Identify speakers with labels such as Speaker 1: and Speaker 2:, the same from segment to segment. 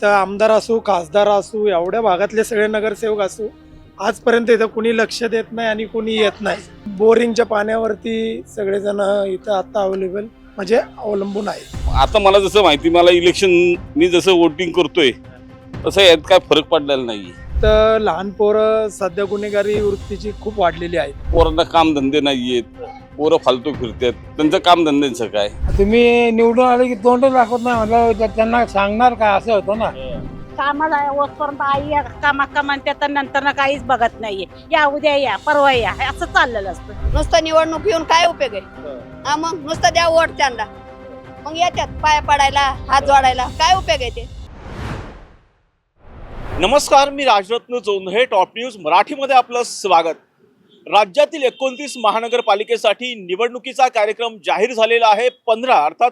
Speaker 1: इथं आमदार असू खासदार असू एवढ्या भागातले सगळे नगरसेवक असू आजपर्यंत इथं कुणी लक्ष देत नाही आणि कुणी येत नाही. बोरिंगच्या पाण्यावरती सगळेजण इथं आता अवेलेबल म्हणजे अवलंबून आहे.
Speaker 2: आता मला जसं माहिती मला इलेक्शन मी जसं वोटिंग करतोय तसं यात काय फरक पडलेला नाही
Speaker 1: तर लहान पोरं सध्या गुन्हेगारी वृत्तीची खूप वाढलेली आहेत
Speaker 2: पोरांना काम धंदे नाहीयेत. पोरं फालतू फिरतात. त्यांचं काम धंद्यांचं काय?
Speaker 3: तुम्ही निवडून आले की तोंड दाखवत नाही म्हटलं त्यांना सांगणार काय असं होतं ना.
Speaker 4: कामाला वरपर्यंत आई या कामा कामांच्या तर नंतर काहीच बघत नाहीये. या उद्या या परवा या. असं चाललेलं असतं.
Speaker 5: नुसतं निवडणूक येऊन काय उपयोग आहे? हा मग? नुसतं द्या वोट त्यांना. मग येतात पाया पडायला हात जोडायला. काय उपयोग आहे ते?
Speaker 6: नमस्कार मी राजरत्न चोंधे टॉप न्यूज मराठीमध्ये आपलं स्वागत. राज्यातील एकोणतीस महानगरपालिकेसाठी निवडणुकीचा कार्यक्रम जाहीर झालेला आहे. पंधरा अर्थात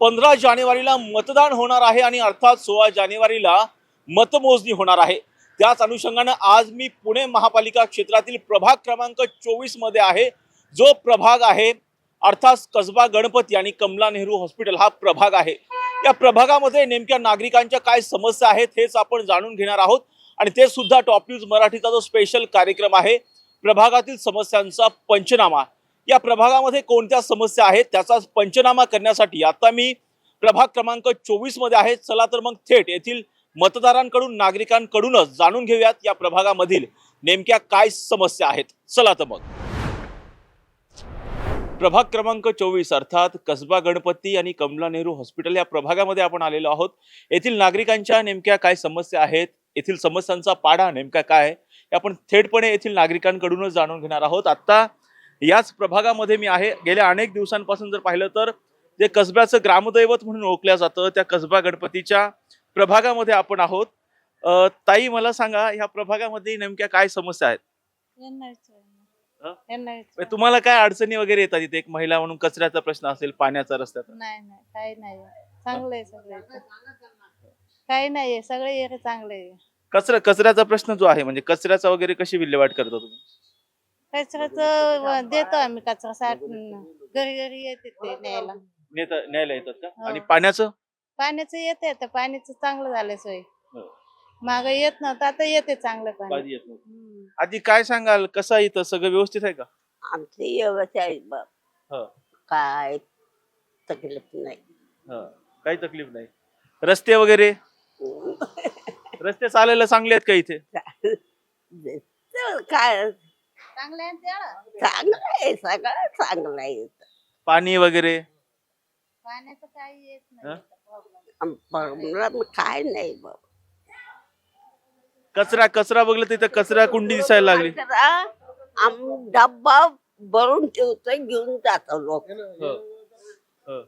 Speaker 6: पंधरा जानेवारीला मतदान होणार आहे आणि अर्थात सोळा जानेवारीला मतमोजणी होणार आहे. त्याच अनुषंगानं आज मी पुणे महापालिका क्षेत्रातील प्रभाग क्रमांक चोवीसमध्ये आहे. जो प्रभाग आहे अर्थात कसबा गणपती आणि कमला नेहरू हॉस्पिटल हा प्रभाग आहे. या प्रभागामध्ये नेमक्या नागरिकांच्या काय समस्या आहेत हेच आपण जाणून घेणार आहोत. आणि ते सुद्धा टॉप न्यूज मराठीचा जो स्पेशल कार्यक्रम आहे प्रभागातील समस्यांचा पंचनामा. या प्रभागामध्ये कोणत्या समस्या आहेत? त्याचा पंचनामा करण्यासाठी आता मी प्रभाग क्रमांक चोवीसमध्ये आहे. चला तर मग थेट येथील मतदारांकडून नागरिकांकडूनच जाणून घेऊयात या प्रभागामधील नेमक्या काय समस्या आहेत. चला तर मग. प्रभाग क्रमांक चोवीस अर्थात कसबा गणपती आणि कमला नेहरू हॉस्पिटल या प्रभागामध्ये आपण आलेलो आहोत. येथील नागरिकांच्या नेमक्या काय समस्या आहेत? येथील समस्यांचा पाडा नेमका काय? आहे आपण थेटपणे येथील नागरिकांकडूनच जाणून घेणार आहोत. आता याच प्रभागामध्ये मी आहे. गेल्या अनेक दिवसांपासून जर पाहिलं तर जे कसब्याचं ग्रामदैवत म्हणून ओळखल्या जातं त्या कसबा गणपतीच्या प्रभागामध्ये आपण आहोत. ताई मला सांगा ह्या प्रभागामध्ये नेमक्या काय समस्या आहेत? म्हणजे तुम्हाला काय अडचणी वगैरे येतात इथे? एक महिला म्हणून कचऱ्याचा प्रश्न असेल पाण्याचा रस्त्याचा.
Speaker 7: नाही नाही काही नाही. चांगलं आहे सगळं. काही नाहीये सगळे चांगले आहे.
Speaker 6: कचरा कचऱ्याचा प्रश्न जो आहे म्हणजे कचऱ्याचा वगैरे कशी विल्हेवाट करता तुम्ही
Speaker 7: कचऱ्याचं देतो आम्ही कचरा साठ घरी घरी येते ते न्यायला
Speaker 6: नेता न्यायला येतात का
Speaker 7: हो.
Speaker 6: आणि पाण्याचं
Speaker 7: पाण्याचं येते आता पाण्याचं चांगलं झालंय सोय
Speaker 6: हो.
Speaker 7: माग येत नव्हतं आता येते चांगलं पाणी
Speaker 6: पाणी येत नव्हतं.
Speaker 7: हम्म.
Speaker 6: आधी काय सांगाल कसं आहे इथं सगळं व्यवस्थित आहे का
Speaker 4: आमची व्यवस्था आहे बाप.
Speaker 6: हो.
Speaker 4: काय तकलीफ नाही
Speaker 6: हं. काही तकलीफ नाही रस्ते वगैरे रस्ते चालायला चांगले आहेत का इथे
Speaker 4: काय
Speaker 7: चांगलं आहे?
Speaker 4: चांगलं आहे सगळं चांगलं आहे
Speaker 6: पाणी वगैरे
Speaker 7: पाण्याचं काही येत
Speaker 6: हं?
Speaker 7: नाही problem.
Speaker 4: प्रॉब्लेम काय नाही
Speaker 6: कचरा कचरा बघलं तिथं कचरा कुंडी दिसायला लागली
Speaker 4: कचरा आम डब्बा भरून ठेवतोय घेऊन जातो लोक
Speaker 6: हो. हो.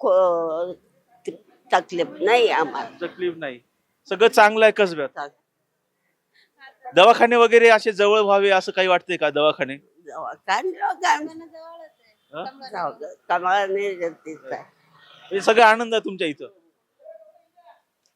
Speaker 4: को- तकलीफ नाही आम्हाला
Speaker 6: तकलीफ नाही सगळं चांगलं आहे कसब्यात. दवाखाने वगैरे असे जवळ व्हावे असं काही वाटतंय का दवाखाने. हं? सगळं आनंद आहे तुमच्या इथं.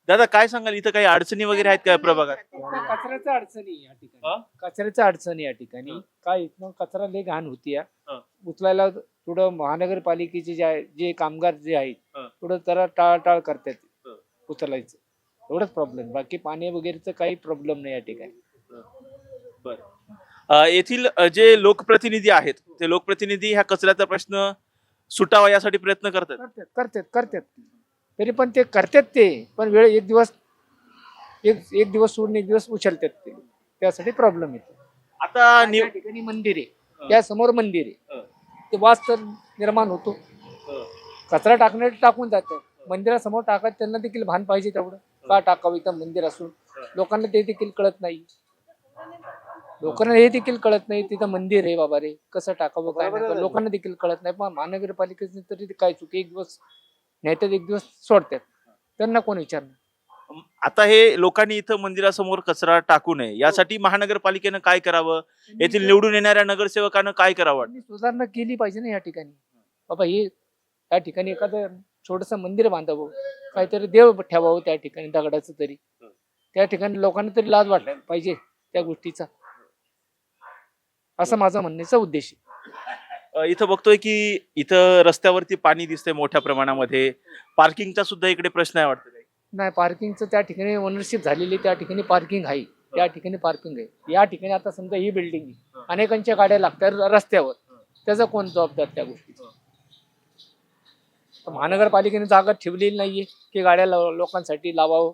Speaker 6: दादा काय सांगाल? इथं काही अडचणी वगैरे आहेत का प्रभागात?
Speaker 3: कचऱ्याच्या अडचणी या
Speaker 6: हा?
Speaker 3: ठिकाणी कचऱ्याच्या अडचणी या ठिकाणी. काय इथनं कचरा लय घाण होती
Speaker 6: हा.
Speaker 3: उचलायला थोडं महानगरपालिकेचे जे आहे जे कामगार जे आहेत
Speaker 6: हा.
Speaker 3: थोडं जरा टाळाटाळ करतात
Speaker 6: हा.
Speaker 3: उचलायचं. एवढंच प्रॉब्लेम बाकी पाणी वगैरेचं काही प्रॉब्लेम नाही या ठिकाणी.
Speaker 6: अ, येथील अ, जे लोकप्रतिनिधी आहेत ते लोकप्रतिनिधी ह्या कचऱ्याचा प्रश्न सुटावा यासाठी प्रयत्न करतात.
Speaker 3: करतात करतात करतात. तरी पण ते करतात ते पण वेळ एक दिवस एक एक दिवस सोडून एक दिवस उचलतात ते. त्यासाठी प्रॉब्लेम येतो.
Speaker 6: आता
Speaker 3: ठिकाणी मंदिर आहे. त्या समोर मंदिर आहे. ते वास तर निर्माण होतो. कचरा टाकण्यासाठी टाकून जातात मंदिरासमोर टाकायचं त्यांना देखील भान पाहिजे तेवढं. का टाकावं इथं मंदिर असून? लोकांना ते देखील कळत नाही. लोकांना हे देखील कळत नाही तिथं मंदिर आहे बाबा रे. कसं टाकावं काय नाही. लोकांना देखील कळत नाही. पण महानगरपालिकेचे तरी काय चुकी एक दिवस नाहीतर एक दिवस सोडतात. त्यांना कोण विचारणार?
Speaker 6: आता हे लोकांनी इथं मंदिरासमोर कचरा टाकू नये. यासाठी महानगरपालिकेनं काय करावं? येथील निवडून येणाऱ्या नगरसेवकानं काय करावं?
Speaker 3: सुधारणा केली पाहिजे ना या ठिकाणी. बाबा हे या ठिकाणी एखादं छोटस मंदिर बांधावं काहीतरी देव ठेवावं त्या ठिकाणी दगडाचं तरी. त्या ठिकाणी लोकांना तरी लाज वाटायला पाहिजे त्या गोष्टीचा. असं माझा म्हणण्याचा उद्देश आहे.
Speaker 6: इथं बघतोय की इथं रस्त्यावरती पाणी दिसतंय मोठ्या प्रमाणामध्ये. पार्किंगचा सुद्धा इकडे प्रश्न आहे वाटतं.
Speaker 3: नाही पार्किंगचं त्या ठिकाणी ओनरशिप झालेली त्या ठिकाणी पार्किंग आहे. त्या ठिकाणी पार्किंग आहे. या ठिकाणी आता समजा ही बिल्डिंग आहे. अनेकांच्या गाड्या लागतात रस्त्यावर. त्याचा कोण जबाबदार त्या गोष्टीचा? तर महानगरपालिकेने जागा ठेवलेली नाहीये की गाड्या लाव- लोकांसाठी लावावं.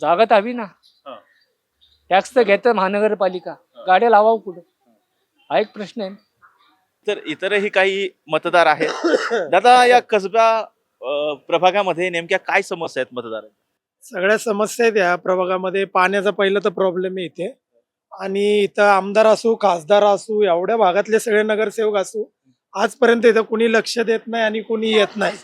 Speaker 3: जागा तर हवी ना.
Speaker 6: हा.
Speaker 3: टॅक्स तर घेतं महानगरपालिका. गाड्या लावावं कुठं? हा एक प्रश्न आहे
Speaker 6: तर इतरही काही मतदार आहेत. दादा या कसबा अं, प्रभागामध्ये नेमक्या काय समस्या आहेत मतदार
Speaker 1: सगळ्या समस्या आहेत या प्रभागामध्ये. पाण्याचा पहिलं तर प्रॉब्लेम आहे इथे. आणि इथं आमदार असू खासदार असू एवढ्या भागातले सगळे नगरसेवक असू आजपर्यंत इथं कुणी लक्ष देत नाही आणि कुणी येत नाही.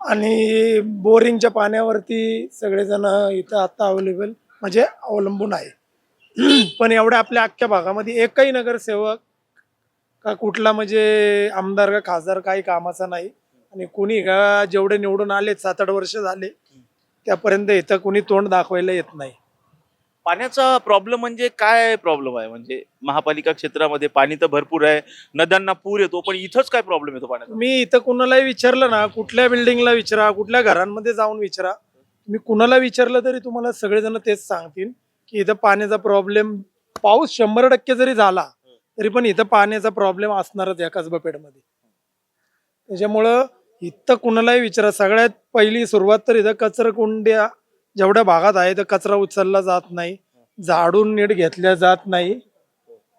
Speaker 1: आणि बोरिंगच्या पाण्यावरती सगळेजण इथं आत्ता अवेलेबल म्हणजे अवलंबून आहे. पण एवढ्या आपल्या अख्ख्या भागामध्ये एकही नगरसेवक का कुठला म्हणजे आमदार का खासदार काही कामाचा नाही. आणि कुणी का जेवढे निवडून आले सात आठ वर्ष झाले त्यापर्यंत इथं कुणी तोंड दाखवायला येत नाही.
Speaker 6: पाण्याचा प्रॉब्लेम म्हणजे काय प्रॉब्लेम आहे? म्हणजे महापालिका क्षेत्रामध्ये पाणी तर भरपूर आहे नद्यांना पूर येतो पण इथंच काय प्रॉब्लेम येतो पाण्याचा?
Speaker 1: तुम्ही इथं कुणालाही विचारलं ना कुठल्या बिल्डिंगला विचारा कुठल्या घरांमध्ये जाऊन विचारा तुम्ही कुणाला विचारलं तरी तुम्हाला सगळेजण तेच सांगतील की इथं पाण्याचा प्रॉब्लेम पाऊस शंभर टक्के जरी झाला तरी पण इथं पाण्याचा प्रॉब्लेम असणारच या कसबा पेठमध्ये त्याच्यामुळं इथं कुणालाही विचारा सगळ्यात पहिली सुरुवात तर इथं कचरकुंड्या जेवढ्या भागात आहे तर कचरा उचलला जात नाही. झाडून नीट घेतल्या जात नाही.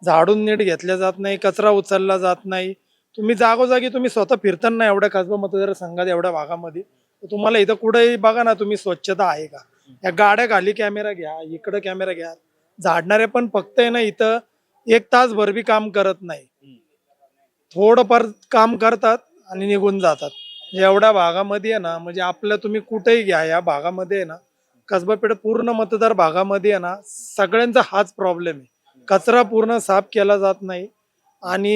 Speaker 1: झाडून नीट घेतल्या जात नाही. कचरा उचलला जात नाही. तुम्ही जागोजागी तुम्ही स्वतः फिरताना एवढ्या कसबा मतदारसंघात एवढ्या भागामध्ये. तर तुम्हाला इथं कुठेही बघा ना तुम्ही स्वच्छता आहे का? या गाड्या खाली कॅमेरा घ्या इकडं कॅमेरा घ्या. झाडणारे पण फक्त आहे ना इथं एक तास भर बी काम करत नाही. थोडंफार काम करतात आणि निघून जातात. म्हणजे एवढ्या भागामध्ये आहे ना म्हणजे आपलं तुम्ही कुठेही घ्या या भागामध्ये आहे ना कसबा पेठ पूर्ण मतदार भागामध्ये आहे ना सगळ्यांचा हाच प्रॉब्लेम आहे. कचरा पूर्ण साफ केला जात नाही. आणि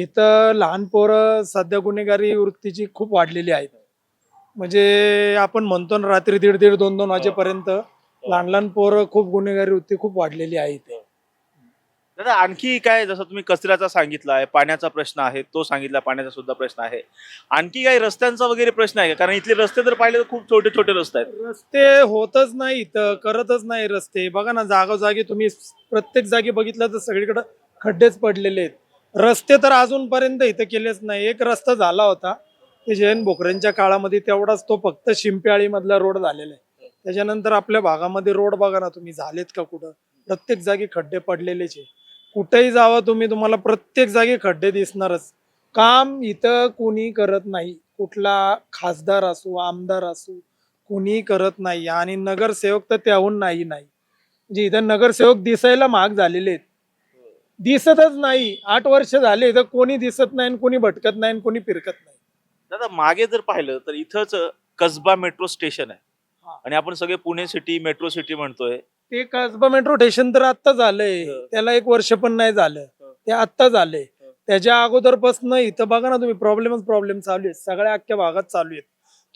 Speaker 1: इथं लहान पोरं सध्या गुन्हेगारी वृत्तीची खूप वाढलेली आहेत. म्हणजे आपण म्हणतो ना रात्री दीड दीड दोन दोन वाजेपर्यंत लहान लहान पोरं खूप गुन्हेगारी वृत्ती खूप वाढलेली आहे इथे.
Speaker 6: दादा आणखी काय जसं तुम्ही कचऱ्याचा सांगितला आहे पाण्याचा प्रश्न आहे तो सांगितला पाण्याचा सुद्धा प्रश्न आहे. आणखी काही रस्त्यांचा वगैरे प्रश्न आहे का? कारण इथले रस्ते जर पाहिले तर खूप छोटे छोटे रस्ते आहेत.
Speaker 1: रस्ते होतच नाही इथं करतच नाही रस्ते. बघा ना जागोजागी तुम्ही प्रत्येक जागी बघितलं तर सगळीकडे खड्डेच पडलेले आहेत. रस्ते तर अजूनपर्यंत इथं केलेच नाही. एक रस्ता झाला होता ते जैन भोकरेंच्या काळामध्ये तेवढाच तो फक्त शिंप्याळी मधला रोड झालेला आहे. त्याच्यानंतर आपल्या भागामध्ये रोड बघा ना तुम्ही झालेत का कुठं? प्रत्येक जागी खड्डे पडलेलेच आहे कुठेही जावा तुम्ही तुम्हाला प्रत्येक जागी खड्डे दिसणारच. काम इथं कोणी करत नाही. कुठला खासदार असो आमदार असो कोणी करत नाही. आणि नगरसेवक तर त्याहून नाही नाही. म्हणजे इथं नगरसेवक दिसायला महाग झालेले आहेत. दिसतच नाही. आठ वर्ष झाले तर कोणी दिसत नाही आणि कोणी भटकत नाही आणि कोणी फिरकत नाही.
Speaker 6: दादा मागे जर पाहिलं तर इथंच कसबा मेट्रो स्टेशन आहे. आणि आपण सगळे पुणे सिटी मेट्रो सिटी म्हणतोय.
Speaker 1: ते कसबा मेट्रो स्टेशन तर आत्ता झालंय.
Speaker 6: हं.
Speaker 1: त्याला एक वर्ष पण नाही झालं. ते आत्ता झालंय. त्याच्या अगोदरपासून इथं बघा ना तुम्ही प्रॉब्लेमच प्रॉब्लेम चालू आहेत. सगळ्या अख्ख्या भागात चालू आहेत.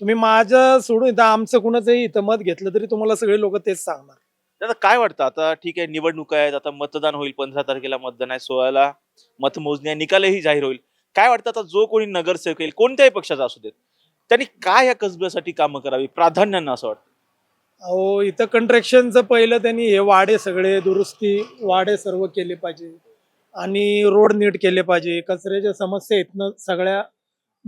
Speaker 1: तुम्ही माझं सोडून इथं आमचं कुणाचंही इथं मत घेतलं तरी तुम्हाला सगळे लोक तेच सांगणार.
Speaker 6: दादा काय वाटतं? आता ठीक आहे निवडणुका आहेत. आता मतदान होईल पंधरा तारखेला मतदान आहे. सोळाला मतमोजणी निकालही जाहीर होईल. काय वाटतं? आता जो कोणी नगरसेवक येईल कोणत्याही पक्षाचा असू देत. त्यांनी काय या कसब्यासाठी कामं करावी? प्राधान्यानं असं वाटतं.
Speaker 1: अहो इथं कंट्रॅक्शनचं पहिलं त्यांनी हे वाडे सगळे दुरुस्ती वाडे सर्व केले पाहिजे. आणि रोड नीट केले पाहिजे. कचऱ्याच्या समस्या इथनं सगळ्या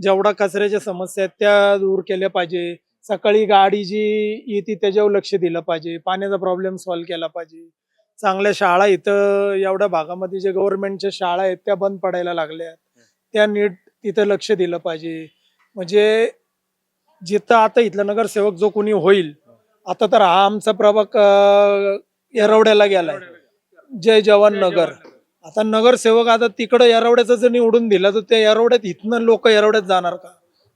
Speaker 1: जेवढा कचऱ्याच्या समस्या आहेत त्या दूर केल्या पाहिजे. सकाळी गाडी जी येते त्याच्यावर लक्ष दिलं पाहिजे. पाण्याचा प्रॉब्लेम सॉल्व्ह केला पाहिजे. चांगल्या शाळा इथं एवढ्या भागामध्ये जे गव्हर्नमेंटच्या शाळा आहेत त्या बंद पडायला लागल्या त्या नीट तिथं लक्ष दिलं पाहिजे. म्हणजे जिथं आता इथला नगरसेवक जो कोणी होईल आता तर हा आमचा प्रभाग येरवड्याला गेलाय. जय जवान नगर. आता नगरसेवक आता तिकडं येरवड्याचं जर निवडून दिला तर त्या येरवड्यात इथनं लोक येरवड्यात जाणार का?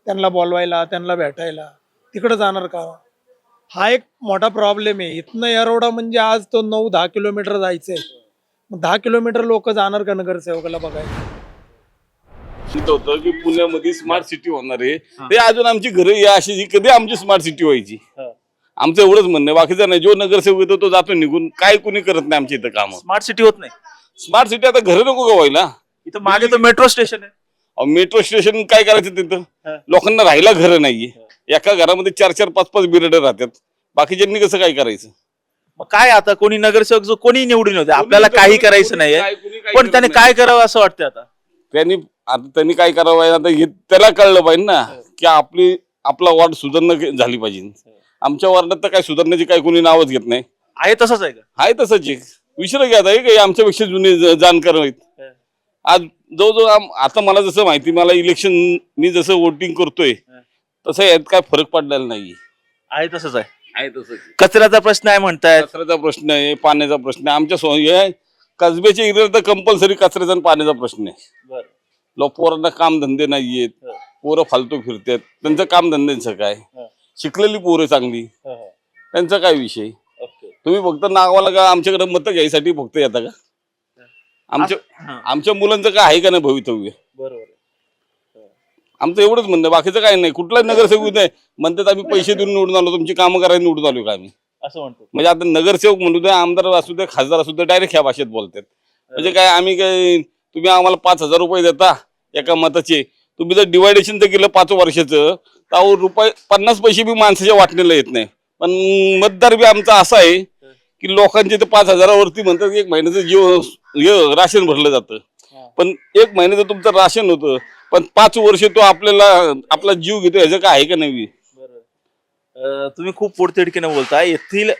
Speaker 1: त्यांना बोलवायला त्यांना भेटायला. तिकडं जाणार का? हा एक मोठा प्रॉब्लेम आहे. इथनं येरवडा म्हणजे आज तो नऊ दहा किलोमीटर जायचंय. दहा किलोमीटर लोक जाणार का नगरसेवकाला बघायला?
Speaker 2: इथं होतं की पुण्यामध्ये स्मार्ट सिटी होणार आहे. ते अजून आमची घरं या अशी जी कधी आमची स्मार्ट सिटी व्हायची. आमचं एवढंच म्हणणं बाकीचं नाही. जो नगरसेवक येतो तो जातो निघून. काय कुणी करत नाही आमच्या इथं काम.
Speaker 6: स्मार्ट सिटी होत नाही.
Speaker 2: स्मार्ट सिटी आता घरं नको का व्हायला?
Speaker 6: इथं मागे तर मेट्रो स्टेशन आहे.
Speaker 2: मेट्रो स्टेशन काय करायचं तिथं. लोकांना राहायला घरं नाहीये. एका घरामध्ये चार चार पाच पाच बिरडे राहतात. बाकीच्यांनी कसं काय करायचं?
Speaker 6: मग काय आता? कोणी नगरसेवक जो कोणी निवडून होते आपल्याला काही करायचं
Speaker 2: काही
Speaker 6: पण त्याने
Speaker 2: नाही.
Speaker 6: काय करावं असं वाटतं आता?
Speaker 2: त्यांनी आता त्यांनी काय करावं आता हे त्याला कळलं पाहिजे ना की आपली आपला वॉर्ड सुधारणा झाली पाहिजे. आमच्या वॉर्डात तर काय सुधारण्याची काही कोणी नावच घेत नाही.
Speaker 6: आहे तसंच आहे का?
Speaker 2: आहे तसंच आहे. विसर घ्या आता हे काही आमच्यापेक्षा जुने ज- जाणकार आहेत. आज जवळजवळ आम- आता मला जसं माहिती मला इलेक्शन मी जसं वोटिंग करतोय तसं यात काय फरक पडलेला नाही
Speaker 6: आहे तसंच आहे.
Speaker 2: आहे तसंच
Speaker 6: कचऱ्याचा प्रश्न आहे म्हणतायत.
Speaker 2: कचऱ्याचा प्रश्न आहे पाण्याचा प्रश्न आहे. आमच्या सो- हे कसब्याच्या एरियात तर कंपल्सरी कचऱ्याचा आणि पाण्याचा प्रश्न आहे. लोक पोरांना काम धंदे नाहीयेत पोरं फालतू फिरतात. त्यांचं काम धंद्यांचं काय शिकलेली पोरं चांगली. त्यांचा काय विषय? तुम्ही फक्त नावाला का आमच्याकडे मतं घ्यायसाठी फक्त येता का? आमच्या आमच्या मुलांचं काय आहे का नाही भवितव्य?
Speaker 6: बरोबर
Speaker 2: आमचं एवढंच म्हणणं बाकीचं काय नाही. कुठलाच नगरसेवक नाही. म्हणतात आम्ही पैसे देऊन निवडून आलो तुमची कामं करायला निवडून आलो का आम्ही?
Speaker 6: असं म्हणतो.
Speaker 2: म्हणजे आता नगरसेवक म्हणू दे आमदार असू दे खासदार असू दे डायरेक्ट ह्या भाषेत बोलतात. म्हणजे काय आम्ही काय तुम्ही आम्हाला पाच हजार रुपये देता एका मताचे. तुम्ही जर डिवायडेशन जर केलं पाच वर्षाचं तर रुपये पन्नास पैसे बी माणसाच्या वाटणीला येत नाही. पण मतदार बी आमचा असा आहे की लोकांचे ते पाच हजारावरती म्हणतात एक महिन्याचं जीव राशन भरलं जातं. पण एक महिन्याचं तुमचं राशन होतं पण पाच वर्ष तो आपल्याला आपला जीव घेतो ह्याचं काय आहे का नाही?
Speaker 6: तुम्ही खूप पोटतिडकीने बोलताय. येथील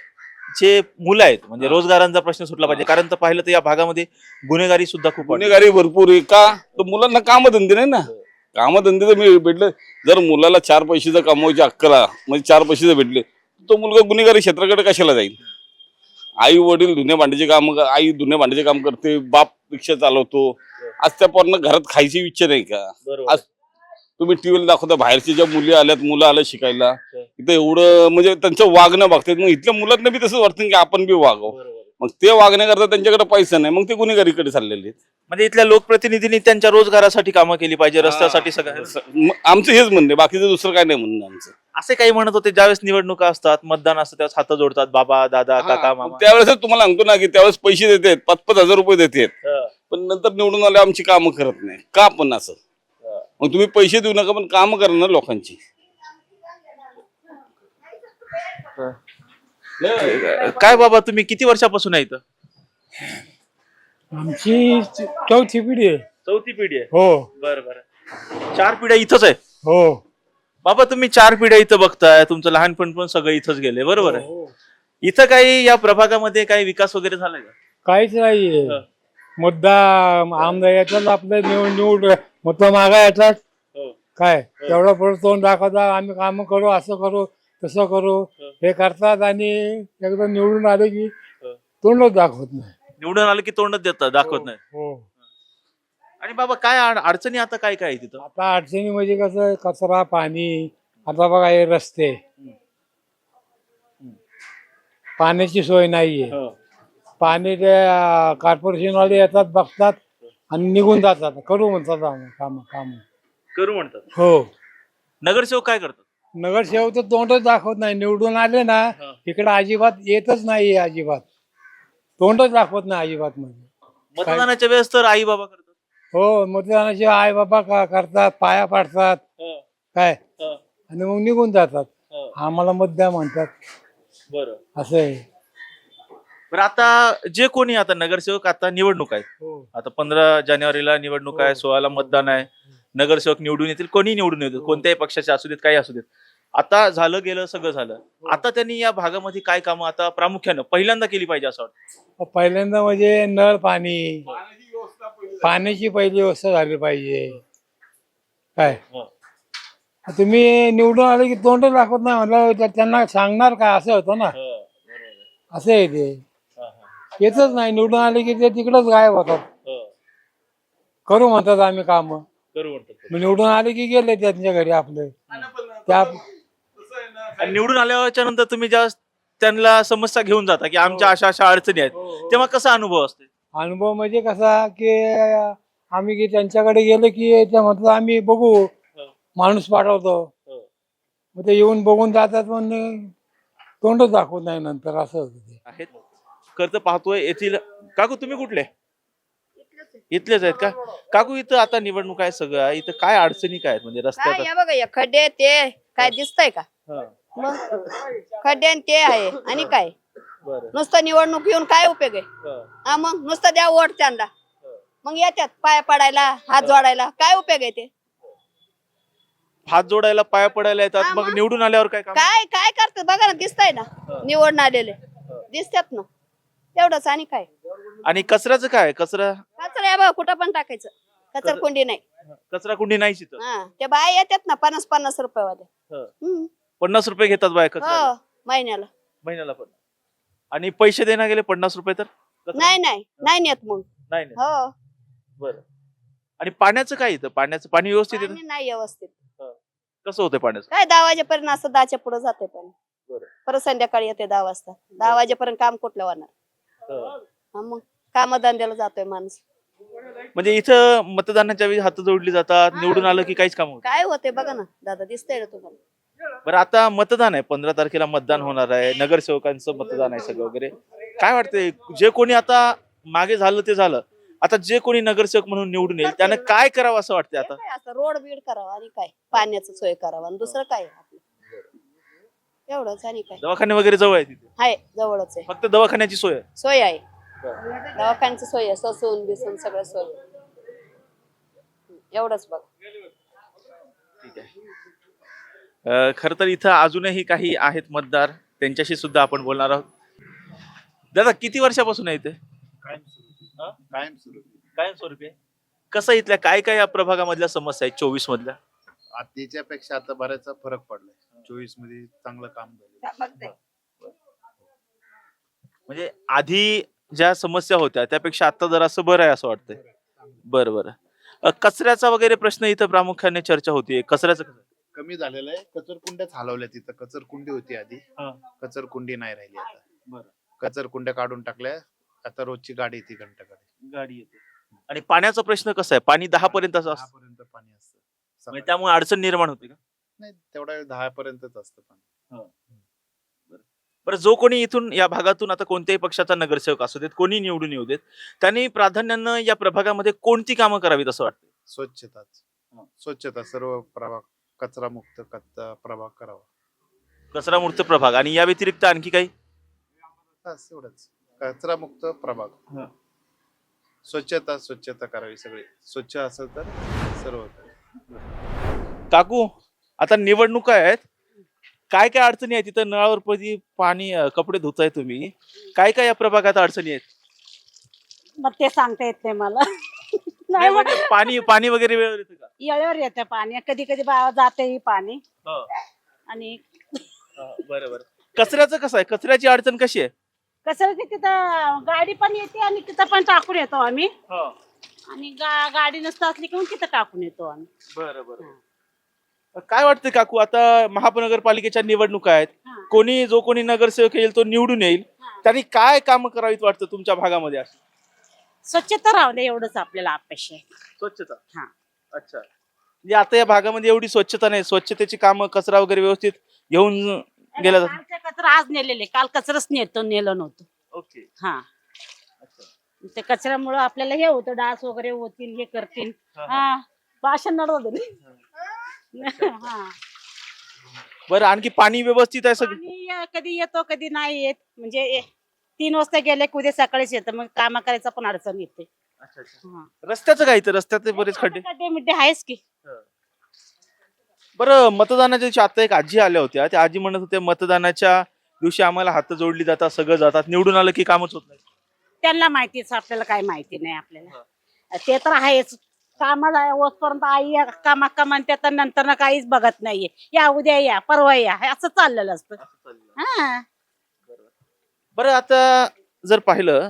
Speaker 6: जे मुलं आहेत म्हणजे रोजगारांचा प्रश्न सुटला पाहिजे. कारण तर पाहिलं तर या भागामध्ये गुन्हेगारी सुद्धा खूप वाढली.
Speaker 2: गुन्हेगारी भरपूर आहे. का? तर मुलांना कामधंदे नाही ना. कामधंदे जर मी भेटलं. जर मुलाला चार पैसे जर कमवायची अक्कला म्हणजे चार पैसे जर भेटले तो मुलगा गुन्हेगारी क्षेत्राकडे कशाला जाईल? आई वडील धुण्या भांड्याचे काम आई धुण्या भांड्याचे काम करते बाप रिक्षा चालवतो. आज त्या पोरांना घरात खायची इच्छा नाही का?
Speaker 6: बरोबर.
Speaker 2: आज तुम्ही टीव्हीला दाखवता बाहेरच्या ज्या मुली आल्यात मुलं आल्या शिकायला इथं एवढं म्हणजे त्यांचं वागणं बघतात. मग इथल्या मुलांना बी तसंच वाटतं की आपण बी वागावं. मग ते वागण्याकरता त्यांच्याकडे पैसा नाही मग ते गुन्हेगारीकडे चाललेले आहेत.
Speaker 6: म्हणजे इथल्या लोकप्रतिनिधींनी त्यांच्या रोजगारासाठी कामं केली पाहिजे रस्त्यासाठी सगळं.
Speaker 2: म- आमचं हेच म्हणणं आहे बाकीचं दुसरं काय नाही म्हणणं आमचं.
Speaker 6: असे काही म्हणत होते ज्यावेळेस निवडणुका असतात मतदान असतं त्यावेळेस हात जोडतात बाबा दादा काका
Speaker 2: हा,
Speaker 6: मामा.
Speaker 2: त्यावेळेस तुम्हाला सांगतो ना की त्यावेळेस पैसे देतात पाच पाच हजार रुपये देतात
Speaker 6: हा.
Speaker 2: पण नंतर निवडून आले आमची कामं करत नाही. का पण असं? मग तुम्ही पैसे देऊ नका पण कामं करा ना लोकांची.
Speaker 6: काय बाबा तुम्ही किती वर्षापासून आहे इथं?
Speaker 8: आमची चौथी पिढी आहे.
Speaker 6: चौथी पिढी आहे?
Speaker 8: हो.
Speaker 6: बरं बरं. चार पिढ्या इथंच आहे?
Speaker 8: हो.
Speaker 6: बाबा तुम्ही चार पिढ्या इथं बघताय तुमचं लहानपण पण सगळं इथंच गेले बरोबर आहे.
Speaker 8: हो.
Speaker 6: इथं काही या प्रभागामध्ये काही विकास वगैरे झालाय का?
Speaker 8: काहीच नाहीये.
Speaker 6: हा.
Speaker 8: मुद्दा आमदार याच्यात आपलं निवड निवड मत मागा याच्यात.
Speaker 6: हो.
Speaker 8: काय? तेवढं पुढे तोंड दाखवता आम्ही काम करू असं करू तसं करू. हे. करतात आणि एकदा निवडून आले की तोंडच दाखवत नाही.
Speaker 6: निवडून आलं की तोंडच देतात दाखवत नाही.
Speaker 8: हो.
Speaker 6: आणि बाबा काय अड- अडचणी आता काय काय आहे तिथं?
Speaker 8: आता अडचणी म्हणजे कसं कचरा पाणी आता बघा हे रस्ते. पाण्याची सोय नाहीये. पाणी ते कॉर्पोरेशन वाले येतात बघतात आणि निघून जातात. करू म्हणतात काम काम.
Speaker 6: करू म्हणतात.
Speaker 8: हो.
Speaker 6: नगरसेवक काय करतात?
Speaker 8: नगरसेवक तर तोंडच दाखवत नाही. निवडून आले ना
Speaker 6: हा.
Speaker 8: इकडे अजिबात येतच नाही अजिबात. तोंडच दाखवत नाही अजिबात म्हणजे.
Speaker 6: मतदानाच्या वेळेस तर आई बाबा करतात.
Speaker 8: हो मतदानाचे आई बाबा का करतात पाया पाडतात. काय? आणि मग निघून जातात. आम्हाला मत द्या म्हणतात.
Speaker 6: बरं.
Speaker 8: असं आहे.
Speaker 6: बरं आता जे कोणी आता नगरसेवक आता निवडणूक आहे
Speaker 8: हो.
Speaker 6: आता पंधरा जानेवारीला निवडणूक आहे सोळाला मतदान आहे. नगरसेवक निवडून येतील कोणी निवडून येतील कोणत्याही पक्षाचे असू देत काही असू देत. आता झालं गेलं सगळं झालं. आता त्यांनी या भागामध्ये काय कामं आता प्रामुख्यानं पहिल्यांदा केली पाहिजे असं वाटतं?
Speaker 8: पहिल्यांदा म्हणजे नळ पाणी. पाण्याची पहिली व्यवस्था झाली पाहिजे. काय?
Speaker 6: हो.
Speaker 8: तुम्ही निवडून आले की तोंड दाखवत नाही म्हणलं त्यांना सांगणार काय असं होतं ना. असं आहे ते. येतच नाही. निवडून आले की ते तिकडच गायब होतात. करू म्हणतात आम्ही काम.
Speaker 6: करू म्हणतात.
Speaker 8: निवडून आले की गेले त्यांच्या घरी आपले. त्या
Speaker 6: आणि निवडून आल्याच्यानंतर तुम्ही ज्या त्यांना समस्या घेऊन जाता की आमच्या अशा अशा अडचणी आहेत. तेव्हा कसा अनुभव असतो?
Speaker 8: अनुभव म्हणजे कसा की आम्ही की त्यांच्याकडे गेलो की ते म्हणतात आम्ही बघू. माणूस पाठवतो. मग ते येऊन बघून जातात पण तोंडच दाखवत नाही नंतर असं होतं ते.
Speaker 6: आहेत. खरं तर पाहतोय येथील काकू तुम्ही कुठले? इथलेच आहेत का? काकू इथं आता निवडणूक आहे सगळं. इथं काय अडचणी काय आहेत? म्हणजे
Speaker 5: काय
Speaker 6: रस्त्यात
Speaker 5: या बघा या खड्डे ते काय दिसतंय का?
Speaker 6: हा,
Speaker 5: मग? खड्डे आणि ते आहे. आणि काय?
Speaker 6: बरं.
Speaker 5: नुसतं निवडणूक येऊन काय उपयोग आहे?
Speaker 6: हा,
Speaker 5: हा मग? नुसतं द्या वोट त्यांना. मग येतात पाया पडायला हात जोडायला. काय उपयोग आहे ते?
Speaker 6: हात जोडायला पाया पडायला येतात.
Speaker 5: हा,
Speaker 6: मग
Speaker 5: मग?
Speaker 6: निवडून आल्यावर काय काम?
Speaker 5: काय काय करतात? बघा ना दिसतंय ना. निवडून आलेले. दिसतात ना. तेवढंच. आणि काय?
Speaker 6: आणि कचऱ्याचं काय? कचरा?
Speaker 5: कचरा या बघा कुठं पण टाकायचं. कचर कुंडी नाही.
Speaker 6: कचरा कुंडी नाही तिथं.
Speaker 5: हा ते बाया येतात ना पन्नास पन्नास रुपयावाले.
Speaker 6: हा.
Speaker 5: हम्म.
Speaker 6: पन्नास रुपये घेतात बाय कचरा
Speaker 5: हो महिन्याला.
Speaker 6: महिन्याला पण. आणि पैसे देण्यात गेले पन्नास रुपये तर? कचरा?
Speaker 5: नाही नाही. नाही नेत मग.
Speaker 6: नाही नाही
Speaker 5: हो.
Speaker 6: बरं. आणि पाण्याचं काय इथं? पाण्याचं पाणी व्यवस्थित येतं
Speaker 5: पाणी नाही व्यवस्थित.
Speaker 6: कसं होतं पाण्याचं?
Speaker 5: काय दहा वाजेपर्यंत असं दहाच्या पुढे जाते पण.
Speaker 6: बरं.
Speaker 5: परत संध्याकाळी येते दहा वाजता. दहा वाजेपर्यंत काम कुठलं होणार?
Speaker 6: हा.
Speaker 5: मग कामधंद्याला जातोय माणूस.
Speaker 6: म्हणजे इथं मतदानाच्या वेळी हात जोडली जातात निवडून आलं की काहीच काम होत
Speaker 5: काय होते बघा ना दादा दिसतंय ना तुम्हाला?
Speaker 6: बरं आता मतदान आहे पंधरा तारखेला मतदान होणार आहे नगरसेवकांचं मतदान आहे सगळं वगैरे. काय वाटतंय जे कोणी आता मागे झालं ते झालं. आता जे कोणी नगरसेवक म्हणून निवडून येईल त्यानं काय करावं असं वाटतंय आता?
Speaker 5: काय असं रोड बीड करावा आणि काय? पाण्याचं सोय करावा आणि दुसरं काय? आणि काय
Speaker 6: दवाखाने वगैरे जवळ आहे तिथे?
Speaker 5: आहे जवळच आहे.
Speaker 6: फक्त दवाखान्याची सोय आहे?
Speaker 5: सोय आहे. दवाखान्याची सोय आहे ससून बिसून सगळं सोय. एवढंच बघ.
Speaker 6: ठीक आहे. खर तर इथं अजूनही काही आहेत मतदार. त्यांच्याशी सुद्धा आपण बोलणार आहोत. दादा किती वर्षापासून आहे इथे? हा?
Speaker 9: कायम सुरू
Speaker 6: कायमस्वरूपी. आहे कसं इथल्या काय काय या प्रभागामधल्या समस्या आहेत? चोवीस मधल्या
Speaker 9: आधीच्या पेक्षा आता बऱ्याचसा फरक पडलाय. चोवीसमध्ये चांगलं काम झालं.
Speaker 6: म्हणजे आधी ज्या समस्या होत्या त्यापेक्षा आता जरा असं बरं आहे असं वाटतंय. बरं बरं अ, कचऱ्याचा वगैरे प्रश्न इथं प्रामुख्याने चर्चा होतीये. कचऱ्याचं कसं?
Speaker 9: कमी झालेलं आहे. कचर कुंड्याच हलवल्या तिथं. कचर कुंडी होती आधी.
Speaker 6: हा.
Speaker 9: कचर कुंडी नाही राहिली आता.
Speaker 6: बरं.
Speaker 9: कचर कुंड्या काढून टाकल्या. आता रोजची गाडी येते घंटाकडे
Speaker 6: गाडी येते. आणि पाण्याचा प्रश्न कसा आहे? पाणी दहा पर्यंत असं असतं? म्हणजे त्यामुळे अडचण निर्माण होते का?
Speaker 9: नाही तेवढा वेळ दहा पर्यंतच असतं पाणी.
Speaker 6: बरं. जो कोणी इथून या भागातून आता कोणत्याही पक्षाचा नगरसेवक असू देत कोणी निवडून येऊ देत त्यांनी प्राधान्यानं या प्रभागामध्ये कोणती कामं करावीत असं वाटतं
Speaker 9: स्वच्छताच.
Speaker 6: हा.
Speaker 9: स्वच्छता सर्व प्रभाग कचरा मुक्त कचरा प्रभाग करावा.
Speaker 6: कचरामुक्त प्रभाग आणि या व्यतिरिक्त आणखी काही?
Speaker 9: बस एवढंच. कचरा मुक्त प्रभाग.
Speaker 6: हा.
Speaker 9: स्वच्छता स्वच्छता करावी सगळी. स्वच्छ असेल तर सर्व
Speaker 6: काकू आता निवडणुका आहेत. काय काय अडचणी आहेत? तिथं नळावर पदी पाणी अं, कपडे धुताय तुम्ही. काय काय या प्रभागात अडचणी आहेत?
Speaker 10: मग ते सांगता येत नाही मला.
Speaker 6: नाही म्हणजे पाणी पाणी वगैरे वेळेवर येतं का?
Speaker 10: येळेवर येतं पाणी. कधी कधी जाते पाणी.
Speaker 6: हो.
Speaker 10: आणि
Speaker 6: हा, बरं बरं कचऱ्याचं कसं आहे? कचऱ्याची अडचण कशी आहे?
Speaker 10: कसं की तिथं गाडी पण येते आणि तिथं पण टाकून येतो आम्ही.
Speaker 6: हो.
Speaker 10: आणि गा गाडी नसतं असली की मग तिथं टाकून येतो आम्ही.
Speaker 6: बरं बरं. काय वाटतं काकू आता महानगरपालिकेच्या निवडणुका आहेत.
Speaker 10: हा.
Speaker 6: कोणी जो कोणी नगरसेवक येईल तो निवडून येईल.
Speaker 10: हा.
Speaker 6: त्यांनी काय कामं करावीत वाटतं तुमच्या भागामध्ये अशी?
Speaker 10: स्वच्छता राहू दे एवढंच आपल्याला अपेक्षा आहे.
Speaker 6: स्वच्छता?
Speaker 10: हा.
Speaker 6: अच्छा. म्हणजे आता या भागामध्ये एवढी स्वच्छता नाही. स्वच्छतेची कामं कचरा वगैरे व्यवस्थित घेऊन गेला जातो.
Speaker 10: कालचा कचरा आज नेलेले. काल कचराच नेतो नेलं नव्हतं.
Speaker 6: ओके.
Speaker 10: हा. त्या कचऱ्यामुळं आपल्याला हे होतं डास वगैरे होतील हे करतील.
Speaker 6: हा, हा.
Speaker 10: हा भाषण नडवत हा.
Speaker 6: बरं आणखी पाणी व्यवस्थित आहे सगळं?
Speaker 10: कधी येतो कधी नाही येत. म्हणजे ए- तीन वाजता गेले की उद्या सकाळीच येतं. मग काम करायचं पण अडचण येते. हा.
Speaker 6: रस्त्याचं काय इथं? रस्त्याचे बरेच खड्डे?
Speaker 10: खड्डे मिड्डे आहेच की.
Speaker 6: बरं मतदानाच्या दिवशी आता एक आजी आल्या होत्या. त्या आजी म्हणत होत्या मतदानाच्या दिवशी आम्हाला हात जोडली जातात सगळं जातात. निवडून आलं की कामच होत नाही.
Speaker 10: त्यांना माहितीच आपल्याला काय माहिती नाही आपल्याला. ते तर आहेच. कामाला ओसपर्यंत आई कामा कामा तर नंतर ना काहीच बघत नाहीये. या उद्या या परवा या हे असं चाललेलं असतं. हा.
Speaker 6: बरं. आता जर पाहिलं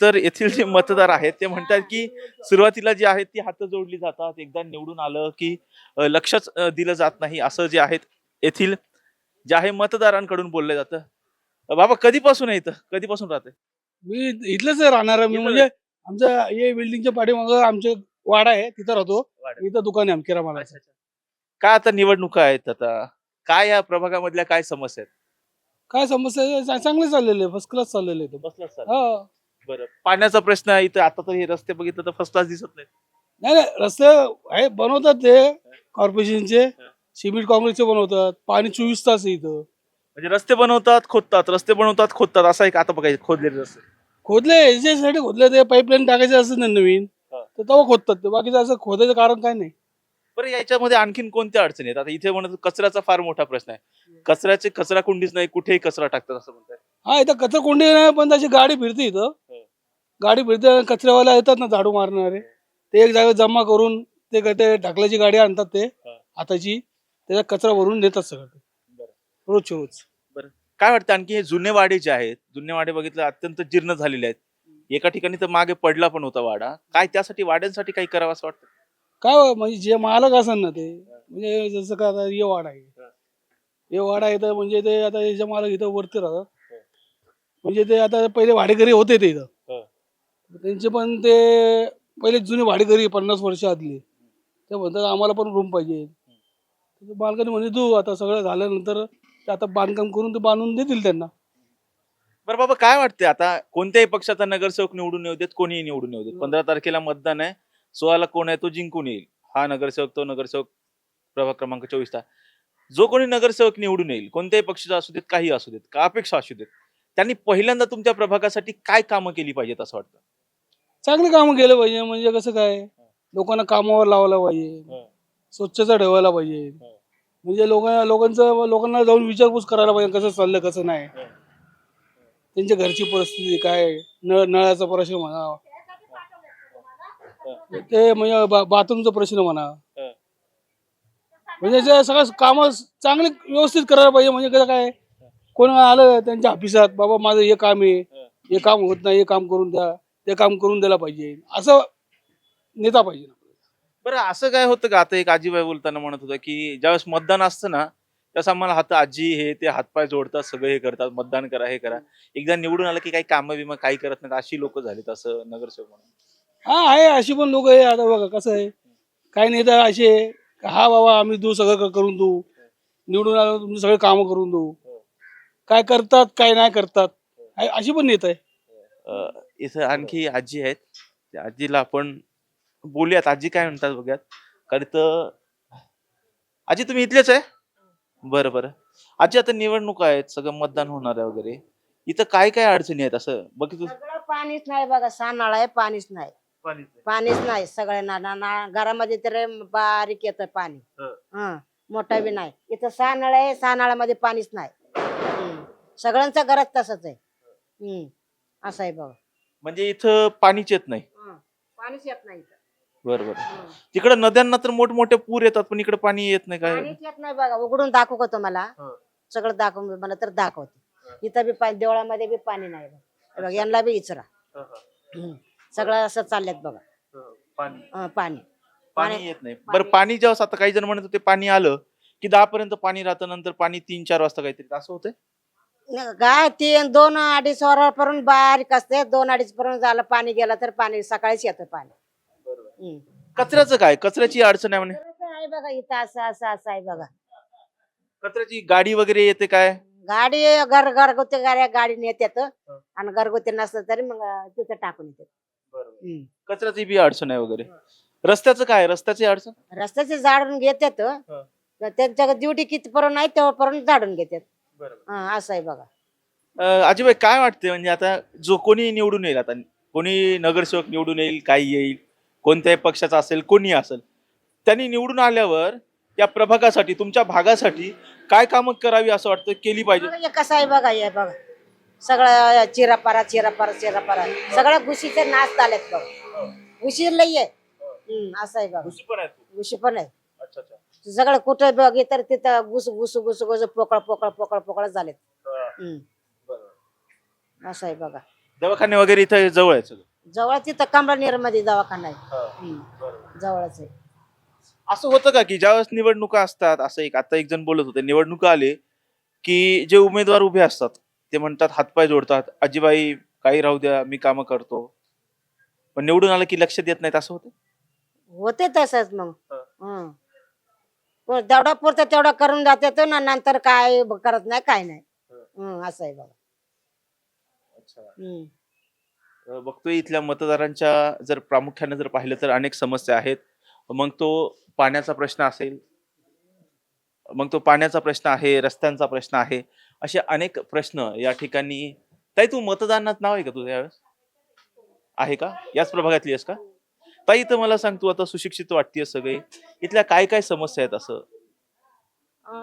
Speaker 6: तर येथील जे मतदार आहेत ते म्हणतात की सुरुवातीला जी आहेत ती हात जोडली जातात. एकदा निवडून आलं की लक्षच दिलं जात नाही. असं जे आहेत येथील जे आहे मतदारांकडून बोललं जातं. बाबा कधीपासून आहे इथं? कधीपासून राहते
Speaker 11: मी इथलंच राहणार मी? म्हणजे आमच्या हे बिल्डिंगच्या पाठीमागं आमचे वाडा आहे. तिथं राहतो. इथं दुकान आहे किराणा
Speaker 6: काय आता निवडणुका आहेत आता? काय या प्रभागामधल्या काय समस्या आहेत?
Speaker 11: काय समस्या चांगले चाललेले फर्स्ट क्लास चाललेले
Speaker 6: सर
Speaker 11: हा.
Speaker 6: बरं. पाण्याचा प्रश्न आहे. इथं आता तर हे रस्ते बघितलं तर फर्स्ट क्लास दिसत नाही
Speaker 11: नाही नाही. रस्ते आहे बनवतात ते. कॉर्पोरेशनचे सिमेंट काँक्रीटचे बनवतात. पाणी चोवीस तास इथं.
Speaker 6: म्हणजे रस्ते बनवतात खोदतात. रस्ते बनवतात खोदतात. असा एक आता बघायचं खोदलेले रस्ते
Speaker 11: खोदले याच्यासाठी खोदले ते पाईपलाईन टाकायचे असं ना नवीन. तर तेव्हा खोदतात. ते बाकीचं असं खोदायचं कारण काय नाही.
Speaker 6: बरं याच्यामध्ये आणखीन कोणत्या अडचणी आहेत? आता इथे म्हणत कचऱ्याचा फार मोठा प्रश्न आहे. कचऱ्याचे कचरा कुंडीच नाही कुठेही कचरा टाकतात असं म्हणतात.
Speaker 11: हा इथं कचरा कोंडी नाही पण त्याची गाडी फिरते इथं. गाडी फिरते कचऱ्यावाला येतात ना झाडू मारणारे. ते एक जागा जमा करून ते ते ढकलाची गाडी आणतात ते हाताची. त्याचा कचरा भरून नेतात सगळं. रोजच्या रोज.
Speaker 6: काय वाटतं आणखी हे जुने वाडे जे आहेत जुने वाडे बघितलं अत्यंत जीर्ण झालेले आहेत. एका ठिकाणी तर मागे पडला पण होता वाडा. काय त्यासाठी वाड्यांसाठी काही करावं असं वाटतं?
Speaker 11: काय हो, म्हणजे जे मालक असेल ना ते म्हणजे जसं का आता हे वाडा आहे. हे. वाडा आहे तर म्हणजे ते आता याचे मालक इथं वरती राहतात म्हणजे ते आता पहिले भाडेकरी होते ते इथं. त्यांचे पण ते पहिले जुने भाडेकरी पन्नास वर्ष आधले ते म्हणतात आम्हाला पण रूम पाहिजे. मालकाने म्हणजे तू आता सगळं झाल्यानंतर ते आता बांधकाम करून ते बांधून देतील त्यांना.
Speaker 6: बरं बाबा काय वाटते आता कोणत्याही पक्षाचा नगरसेवक निवडून येऊ देत कोणीही निवडून येऊ देत. पंधरा तारखेला मतदान आहे. सोळाला कोण आहे तो जिंकून येईल. हा नगरसेवक तो नगरसेवक प्रभाग क्रमांक चोवीसचा जो कोणी नगरसेवक निवडून येईल कोणत्याही पक्षाचा असू देत काही असू देत का अपेक्षा असू देत त्यांनी पहिल्यांदा तुमच्या प्रभागासाठी काय कामं केली पाहिजेत असं वाटतं?
Speaker 11: चांगले कामं केलं पाहिजे. म्हणजे कसं काय? लोकांना कामावर लावलं पाहिजे. स्वच्छता ठेवायला पाहिजे. म्हणजे लोक लोकांचं लोकांना जाऊन विचारपूस करायला पाहिजे कसं चाललं कसं नाही. त्यांच्या घरची परिस्थिती काय नळ नळाचा प्रश्न म्हणा. ते म्हणजे बा- बाथरूमचा प्रश्न म्हणा. म्हणजे जे सगळं कामं चांगले व्यवस्थित करायला पाहिजे म्हणजे कसं काय कोण आलं त्यांच्या ऑफिसात बाबा माझं हे काम आहे हे काम होत नाही हे काम करून द्या ते काम करून द्यायला पाहिजे. असं नेता पाहिजे.
Speaker 6: बरं असं काय होतं का? आता एक आजीबाई बोलताना म्हणत होतं की ज्यावेळेस मतदान असतं ना त्यावेळेस आम्हाला हात आजी हे ते हातपाय जोडतात सगळे हे करतात मतदान करा हे करा. एकदा निवडून आलं की काही कामं बिमं काही करत नाहीत अशी लोक झालीत असं नगरसेवक म्हणून.
Speaker 11: हा आहे अशी पण लोक आहे. आता बघा कसं आहे. काही नेता असे आहे, का हा बाबा आम्ही तू सगळं क- करून देऊ. निवडून आलो तुमची सगळे कामं करून देऊ. काय करतात काय नाही करतात आहे- अशी पण नेता आहे.
Speaker 6: अं, इथं आणखी आजी आहेत. त्या आजीला आपण बोलूयात. आजी काय म्हणतात बघूयात. कारण इथं आजी तुम्ही इथलेच आहे? बरं बरं. आजी आता निवडणूक आहेत. सगळं मतदान होणार आहे वगैरे. इथं काय काय अडचणी आहेत? असं बघितलं
Speaker 4: सगळं पाणीच नाही बघा. सानाळा आहे पाणीच नाही. पाणीच नाही. ना- ना- घरामध्ये तर बारीक येतं पाणी.
Speaker 6: हं.
Speaker 4: हं. मोठा बी नाही. इथं सानाळा आहे सानाळ्यामध्ये पाणीच नाही. हं. सगळ्यांच्या घरात तसंच आहे. हं. असं आहे बघा.
Speaker 6: म्हणजे इथं पाणीच येत नाही.
Speaker 4: पाणीच येत नाही इथं.
Speaker 6: बरं बरं.
Speaker 4: हं.
Speaker 6: तिकडं नद्यांना तर मोठमोठे पूर येतात पण इकडे पाणी येत नाही काय?
Speaker 4: येत नाही बघा उघडून दाखवू का तुम्हाला
Speaker 6: हं.
Speaker 4: सगळं दाखवून मला तर दाखवते. इथं बी पाणी देवळामध्ये बी पाणी नाही बघा. हे बघा यांना बी इचरा. सगळं असं चालल्यात बघा.
Speaker 6: पाणी.
Speaker 4: पाणी.
Speaker 6: येत नाही. बरं पाणी जेव्हा आता काही जण म्हणत होते पाणी आलं की दहा पर्यंत पाणी राहतं नंतर पाणी तीन चार वाजता काहीतरी. असं होतंय?
Speaker 4: न- काय तीन दोन अडीच पर्यंत बारीक असते दोन अडीच पर्यंत झालं पाणी गेलं तर पाणी सकाळीच येतं पाणी.
Speaker 6: कचऱ्याचं काय? कचऱ्याची अडचण आहे म्हणे.
Speaker 4: आहे बघा इथं असं असं असं आहे बघा.
Speaker 6: कचऱ्याची गाडी वगैरे येते काय?
Speaker 4: गाडी घर घरगुती गाड्या गाडीने येतात. आणि घरगुती नसलं तरी मग तिथं टाकून येतात.
Speaker 6: कचऱ्याची बी अडचण आहे वगैरे. रस्त्याचं काय? रस्त्याची अडचण?
Speaker 4: रस्त्याचे झाडून घेतात. तर त्यांच्या ड्युटी किती पर्यंत नाही तेव्हापर्यंत झाडून घेतात. हं, असं आहे बघा.
Speaker 6: अं, आजीबाई काय वाटते म्हणजे आता जो कोणी निवडून येईल आता? कोणी नगरसेवक निवडून येईल काही येईल? कोणत्याही पक्षाचा असेल कोणी असेल त्यांनी निवडून आल्यावर या प्रभागासाठी तुमच्या भागासाठी काय कामं करावी असं वाटतं केली पाहिजे?
Speaker 4: बघा, कसं आहे बघा हे बघा. सगळं चिरापारा चिरापारा चिरापारा सगळ्या घुशीचे नाच झालेत बघा. घुशी लई आहे. असं आहे बघा.
Speaker 6: घुशी पण आहेत.
Speaker 4: घुशी पण आहे
Speaker 6: अच्छा अच्छा.
Speaker 4: सगळं कुठं बघ तर तिथं घुस घुस घुस घुस पोकळ पोकळ पोकळ पोकळ झालेत.
Speaker 6: बरोबर.
Speaker 4: असं आहे बघा.
Speaker 6: दवाखाने वगैरे इथं जवळ आहे सगळं?
Speaker 4: जवळ तिथं कमळनेरमध्ये दवाखाना आहे. हं, जवळच आहे.
Speaker 6: असं होतं का की ज्यावेळेस निवडणुका असतात असं एक आता एक जण बोलत होते निवडणुका आले की जे उमेदवार उभे असतात ते म्हणतात हातपाय जोडतात आजीबाई काही राहू द्या मी कामं करतो. पण निवडून आलं की लक्ष देत नाहीत असं होतं?
Speaker 4: होते तसंच मग. हं. पण तेवढा पुरतं तेवढा करून जाते तो ना नंतर काय ब- करत नाही काय नाही. हं, असं आहे बघा. हं.
Speaker 6: अं, बघतोय इथल्या मतदारांच्या जर प्रामुख्याने जर पाहिलं तर अनेक समस्या आहेत. मग तो पाण्याचा प्रश्न असेल मग तो पाण्याचा प्रश्न आहे रस्त्यांचा प्रश्न आहे असे अनेक प्रश्न या ठिकाणी. ताई तू मतदानात नाव आहे का तुझं यावेळेस? आहे का? याच प्रभागातली आहेस का? ताई तर मला सांग तू आता सुशिक्षित वाटतेय सगळे. इथल्या काय काय समस्या आहेत असं?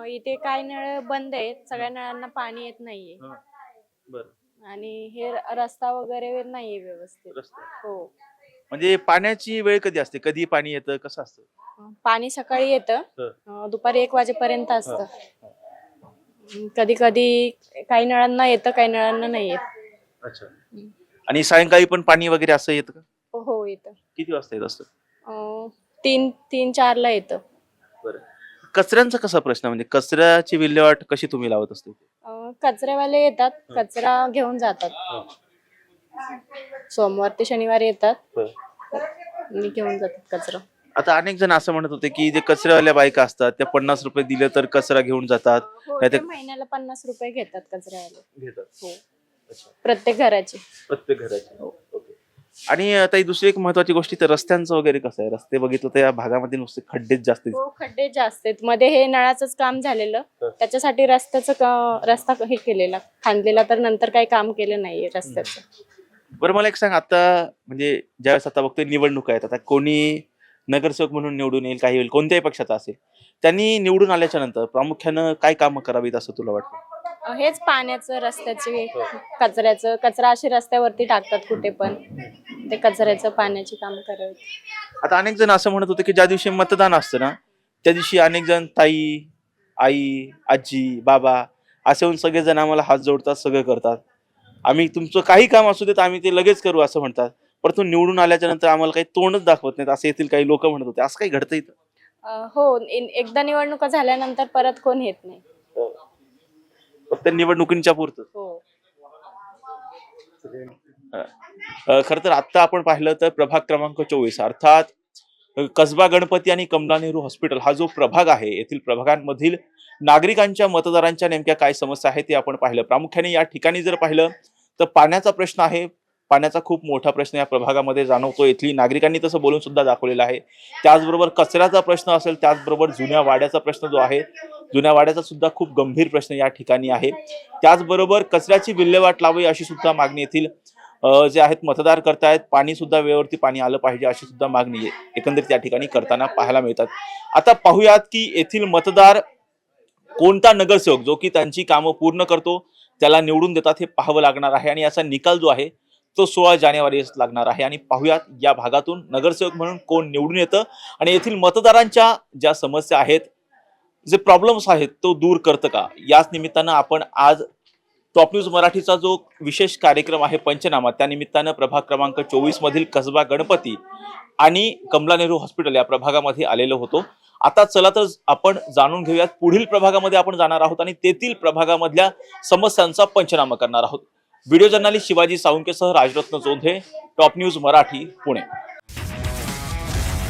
Speaker 7: इथे काय नळ बंद आहेत. सगळ्या नळांना पाणी येत नाहीये.
Speaker 6: बरं.
Speaker 7: आणि हे रस्ता वगैरे नाहीये व्यवस्थित.
Speaker 6: रस्ते.
Speaker 7: हो.
Speaker 6: म्हणजे पाण्याची वेळ कधी असते? कधी पाणी येतं? कसं असतं?
Speaker 7: पाणी सकाळी येतं. अं, दुपारी एक वाजेपर्यंत असतं. कधी कधी काही नळांना येतं काही नळांना नाही येत.
Speaker 6: अच्छा. आणि सायंकाळी पण पाणी वगैरे असं येतं का?
Speaker 7: हो येतं.
Speaker 6: किती वाजता येत असतं?
Speaker 7: अं, तीन तीन चारला येतं.
Speaker 6: बरं. कचऱ्यांचा कसा प्रश्न म्हणजे कचऱ्याची विल्हेवाट कशी तुम्ही लावत असते?
Speaker 7: अं, कचरेवाले येतात कचरा घेऊन जातात. सोमवार ते शनिवार येतात. आणि घेऊन जातात कचरा.
Speaker 6: आता अनेक जण असं म्हणत होते की जे कचऱ्यावाल्या बायका असतात त्या पन्नास रुपये दिले तर कचरा घेऊन जातात.
Speaker 7: हो
Speaker 6: नाही
Speaker 7: ते
Speaker 6: ते-
Speaker 7: महिन्याला पन्नास रुपये घेतात कचऱ्यावाले.
Speaker 6: घेतात.
Speaker 7: हो. प्रत्येक घराचे.
Speaker 6: प्रत्येक घराचे. ओके. आणि आता ही दुसरी एक महत्वाची गोष्ट तर रस्त्यांचं वगैरे कसं आहे? रस्ते बघितलं तर या भागामध्ये नुसते खड्डेच जास्त.
Speaker 7: हो खड्डे जास्त आहेत. मध्ये हे नळाचंच काम झालेलं. त्याच्यासाठी रस्त्याचं क- रस्ता हे केलेला. खांदलेला तर नंतर काही काम केलं नाहीये रस्त्याचं.
Speaker 6: बरं मला एक सांग. आता म्हणजे ज्यावेळेस आता बघतोय निवडणुका आहेत आता कोणी नगरसेवक म्हणून निवडून येईल काही होईल कोणत्याही पक्षाचा असेल त्यांनी निवडून आल्याच्यानंतर प्रामुख्यानं काय कामं करावीत असं तुला वाटतं?
Speaker 7: हेच पाण्याचं रस्त्याचे कचऱ्याचं कचरा असे रस्त्यावरती टाकतात कुठे पण. ते कचऱ्याचं पाण्याची काम करावी
Speaker 6: आता अनेक जण असं म्हणत होते की ज्या दिवशी मतदान असतं ना त्या दिवशी अनेक जण ताई आई आजी बाबा असे होऊन सगळेजण आम्हाला हात जोडतात सगळं करतात. आम्ही तुमचं काही काम असू देत आम्ही ते लगेच करू असं म्हणतात. परंतु निवडून आल्याच्यानंतर आम्हाला काही तोंडच दाखवत नाहीत असं येथील काही लोक म्हणत होते. असं काही घडतं इथं?
Speaker 7: अं, हो इन- एकदा निवडणुका झाल्यानंतर परत कोण येत नाही.
Speaker 6: फक्त निवडणुकींच्या पुरतं.
Speaker 7: हो.
Speaker 6: खर तर आता आपण पाहिलं तर प्रभाग क्रमांक चोवीस अर्थात कसबा गणपती आणि कमला नेहरू हॉस्पिटल हा जो प्रभाग आहे येथील प्रभागांमधील नागरिकांच्या मतदारांच्या नेमक्या काय समस्या आहेत ते आपण पाहिलं. प्रामुख्याने या ठिकाणी जर पाहिलं तर पाण्याचा प्रश्न आहे. पाण्याचा खूप मोठा प्रश्न या प्रभागामध्ये जाणवतो इथली नागरिकांनी तसं बोलून सुद्धा दाखवलेलं आहे. त्याचबरोबर कचऱ्याचा प्रश्न असेल त्याचबरोबर जुन्या वाड्याचा प्रश्न जो आहे जुन्या वाड्याचा सुद्धा खूप गंभीर प्रश्न या ठिकाणी आहे. त्याचबरोबर कचऱ्याची विल्हेवाट लावावी अशी सुद्धा मागणी येथील जे आहेत मतदार करतायत पाणी सुद्धा वेळेवरती पाणी आलं पाहिजे अशी सुद्धा मागणी आहे एकंदरीत या ठिकाणी करताना पाहायला मिळतात. आता पाहूयात की येथील मतदार कोणता नगरसेवक जो की त्यांची कामं पूर्ण करतो त्याला निवडून देतात हे पाहावं लागणार आहे आणि याचा निकाल जो आहे तो सोळा जानेवारीस लागणार आहे. आणि पाहूयात या भागातून नगरसेवक म्हणून कोण निवडून येतं? आणि येथील मतदारांच्या ज्या समस्या आहेत जे प्रॉब्लेम्स आहेत तो दूर करतं का? याच निमित्तानं आपण आज टॉप न्यूज मराठीचा जो विशेष कार्यक्रम आहे पंचनामा त्यानिमित्तानं प्रभाग क्रमांक चोवीस मधील कसबा गणपती आणि कमला नेहरू हॉस्पिटल या प्रभागामध्ये आलेलो होतो. आता चला तर आपण जाणून घेऊयात पुढील प्रभागामध्ये आपण जाणार आहोत आणि तेथील प्रभागामधल्या समस्यांचा पंचनामा करणार आहोत. व्हिडिओ जर्नालिस्ट शिवाजी साळुंकेसह राजरत्न जोंधे टॉप न्यूज मराठी पुणे.